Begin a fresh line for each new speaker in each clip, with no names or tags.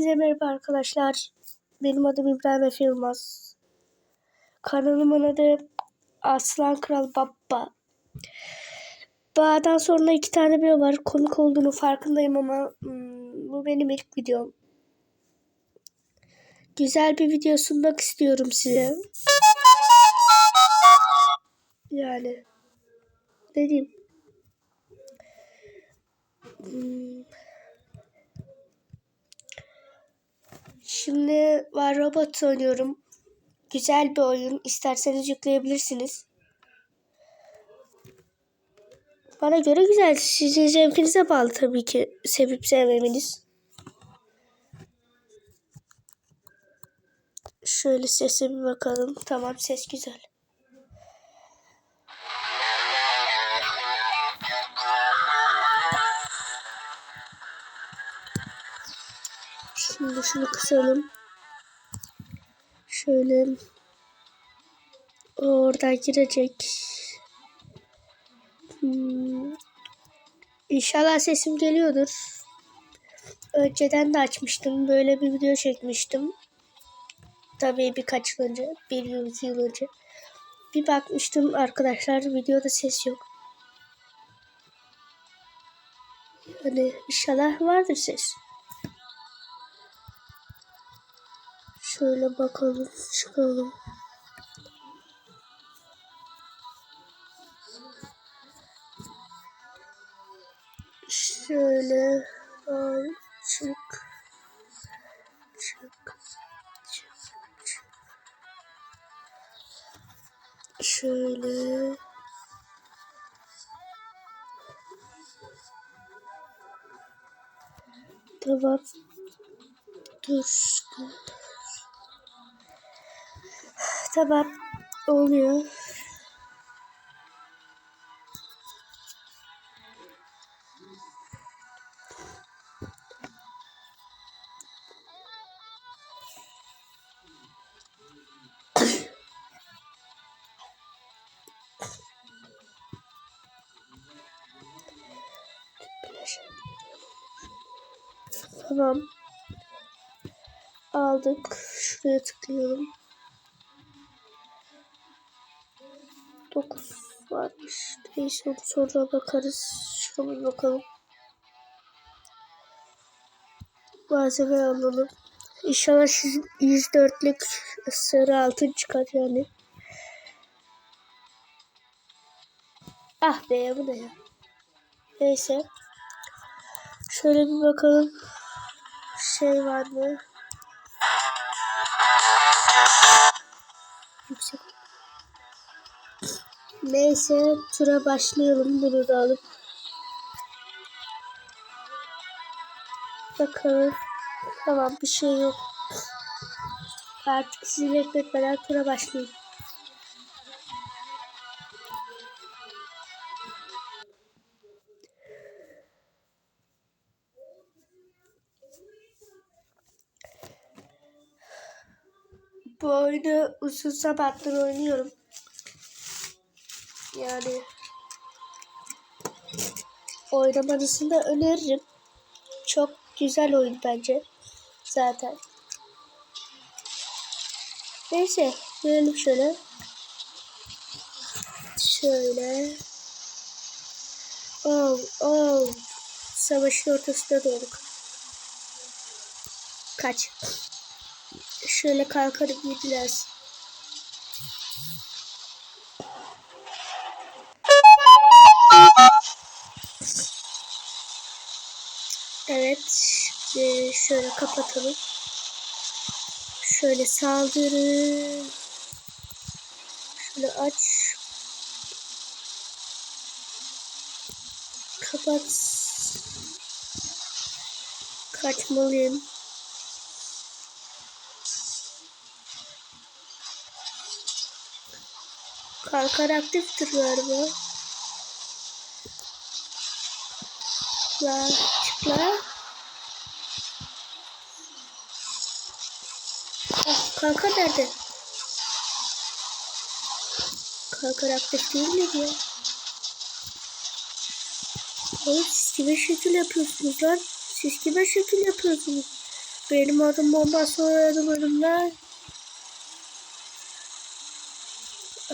Hepinize merhaba arkadaşlar. Benim adım İbrahim Efe Yılmaz. Kanalımın adı Aslan Kral Baba. Bağdan sonra iki tane video var. Komik olduğunu farkındayım ama hmm, bu benim ilk videom. Güzel bir video sunmak istiyorum size. Yani ne diyeyim? Hmm. Şimdi var robot oynuyorum. Güzel bir oyun. İsterseniz yükleyebilirsiniz. Bana göre güzel. Sizin zevkinize bağlı tabii ki. Sevip sevmemeniz. Şöyle sese bir bakalım. Tamam ses güzel. Şimdi şunu kısalım. Şöyle oradan girecek. Hmm. İnşallah sesim geliyordur. Önceden de açmıştım. Böyle bir video çekmiştim. Tabii birkaç yıl önce. Bir yıl, iki yıl önce. Bir bakmıştım arkadaşlar videoda ses yok. Yani inşallah vardır ses. Şöyle bakalım, çıkalım. Şöyle al, çık, çık, çık, çık. Şöyle. Tamam. Dur. Tamam. Oluyor. Tamam. Aldık. Şuraya tıklıyorum. Neyse onu sonra bakarız. Şuna bir bakalım. Malzeme alalım. İnşallah 104'lük sarı altın çıkar yani. Ah be bu ne ya. Neyse. Şöyle bir bakalım. Şey var mı? Yüksek. Neyse tura başlayalım bunu da alıp. Bakalım. Tamam bir şey yok. Artık sizi bekletmeden tura başlayayım. Bu oyunu uzun zamandır oynuyorum. Yani oynamanızı da öneririm. Çok güzel oyun bence. Zaten. Neyse. Görelim şöyle. Şöyle. Oh, oh. Savaşın ortasında doğduk. Kaç. Şöyle kalkarım yediler. Şöyle kapatalım. Şöyle saldırı. Şöyle aç. Kapat. Kaçmalıyım. Kalkar aktiftir galiba. La çık kalkar nerede? Kalkar aktif değil mi ya? Oğlum siz kime şekil yapıyorsunuz lan? Siz kime şekil yapıyorsunuz? Benim adım bomba soyadım önümden.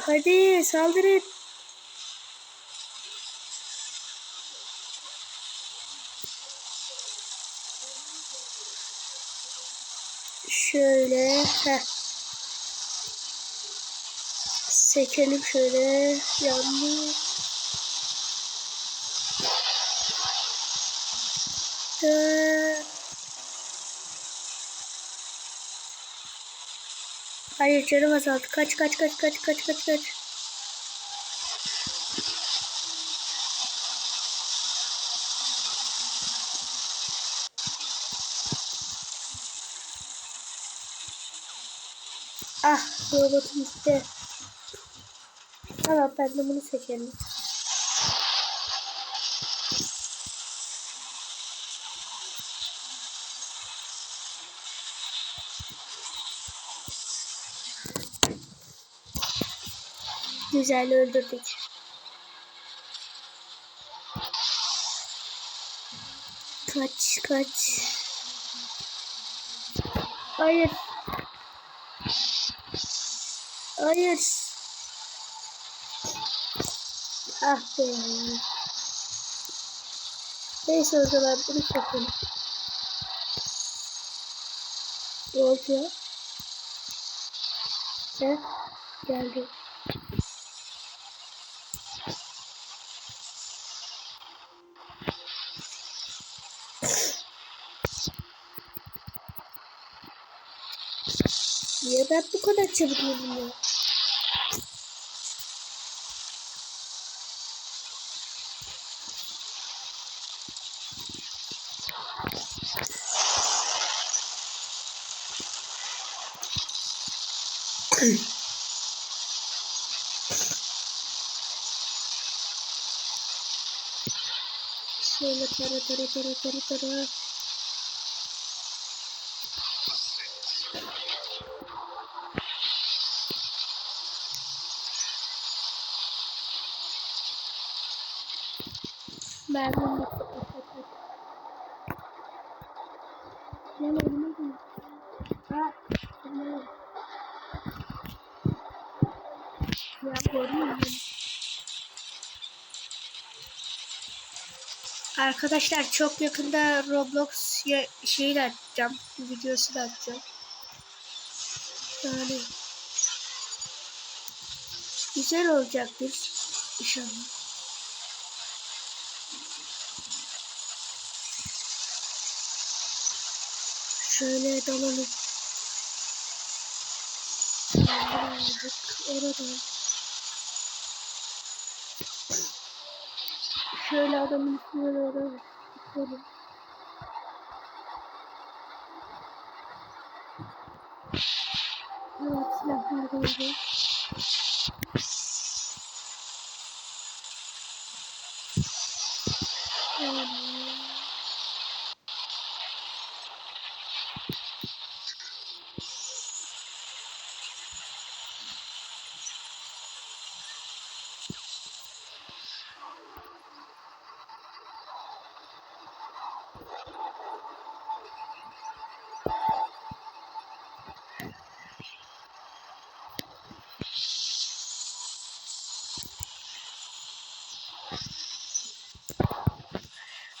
Hadi saldırın. Şöyle. Heh. Seçelim şöyle. Yandı. Ee, Hayır canım azaldı. Kaç kaç kaç kaç kaç kaç kaç. Ah robotum gitti. Tamam ben de bunu seçelim. Güzel öldürdük. Kaç kaç. Hayır. Hayır. Ah be. Neyse o zaman bunu yapalım. Ne oluyor? Ne? Geldi. Niye ben bu kadar çabuk ya? Şöyle tara tara tara tara tara. Oldu? Ya Arkadaşlar çok yakında Roblox ya- şeyi de atacağım. Videosu da atacağım. Yani güzel olacaktır inşallah. Şöyle dalalım. Oradan. Şöyle adamın üstüne doğru tutalım. Evet silahlar doldu.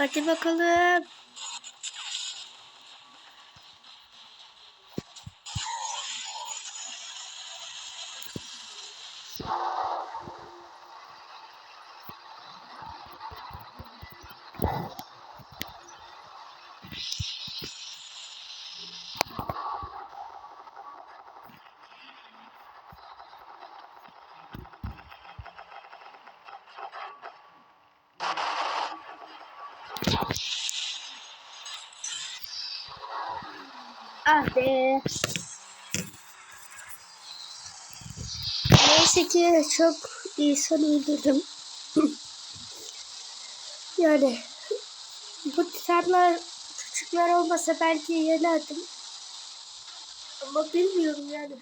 Hadi bakalım. Ah be. Neyse ki çok insan öldürdüm. yani bu titanlar küçükler olmasa belki yenerdim. Ama bilmiyorum yani.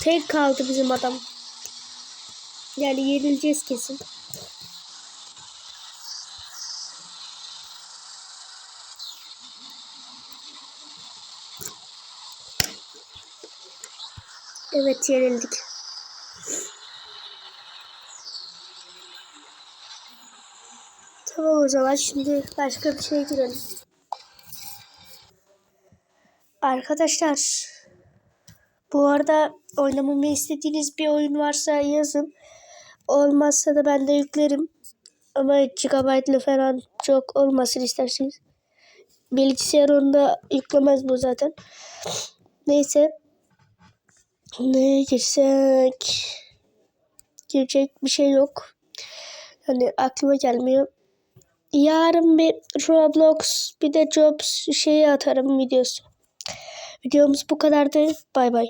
Tek kaldı bizim adam. Yani yenileceğiz kesin. Evet yenildik. Tamam o zaman şimdi başka bir şeye girelim. Arkadaşlar bu arada oynamamı istediğiniz bir oyun varsa yazın. Olmazsa da ben de yüklerim. Ama GB'lı falan çok olmasın isterseniz. Bilgisayar onda yüklemez bu zaten. Neyse. Neye girsek? Girecek bir şey yok. Hani aklıma gelmiyor. Yarın bir Roblox bir de Jobs şeyi atarım videosu. Videomuz bu kadardı. Bay bay.